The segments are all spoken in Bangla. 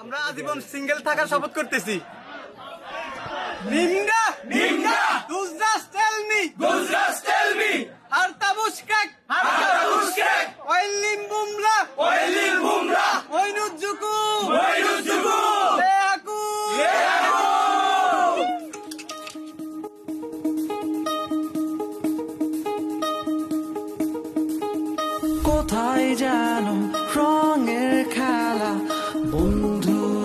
আমরা আজীবন সিঙ্গেল থাকার শপথ করতেছি। নিমগা নিমগা দুজরাস tell me Gozras tell me, হারতা Harta Bushkek, ওয়াইলিম বুমরা! Oilin Bumra, ওয়াইনুজুকু Oinujuku, লেহাকু কোথায় যেন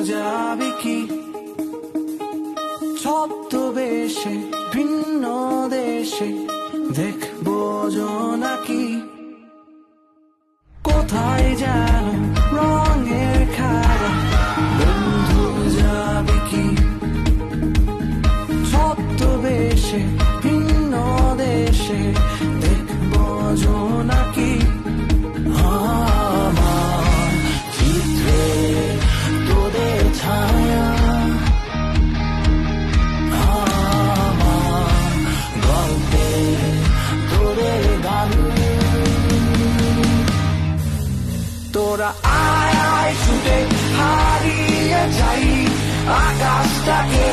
যাবি কি? ছদ্মবেশে ভিন্ন দেশে দেখব নাকি কোথায় যেন রঙের খেলা, বন্ধু যাবি কি? ছদ্মবেশে ভিন্ন দেশে দেখব তোরা আয় আয় ছুটে হারিয়ে যাই। আকাশটাকে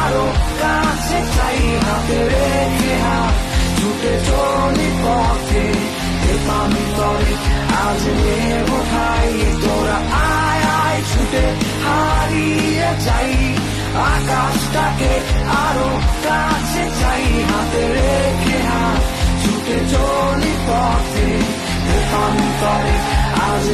আরও কাছে চাই, হাতে রেখে হাত ছুটে চলি পথে। আমি তরে আজ নেব খাই। তোরা আয় আয়, ছুটে হারিয়ে যাই। আকাশটাকে আরও কাছে চাই, হাতে রেখে হাত ছুটে চলি পথে। আমি তরে আজ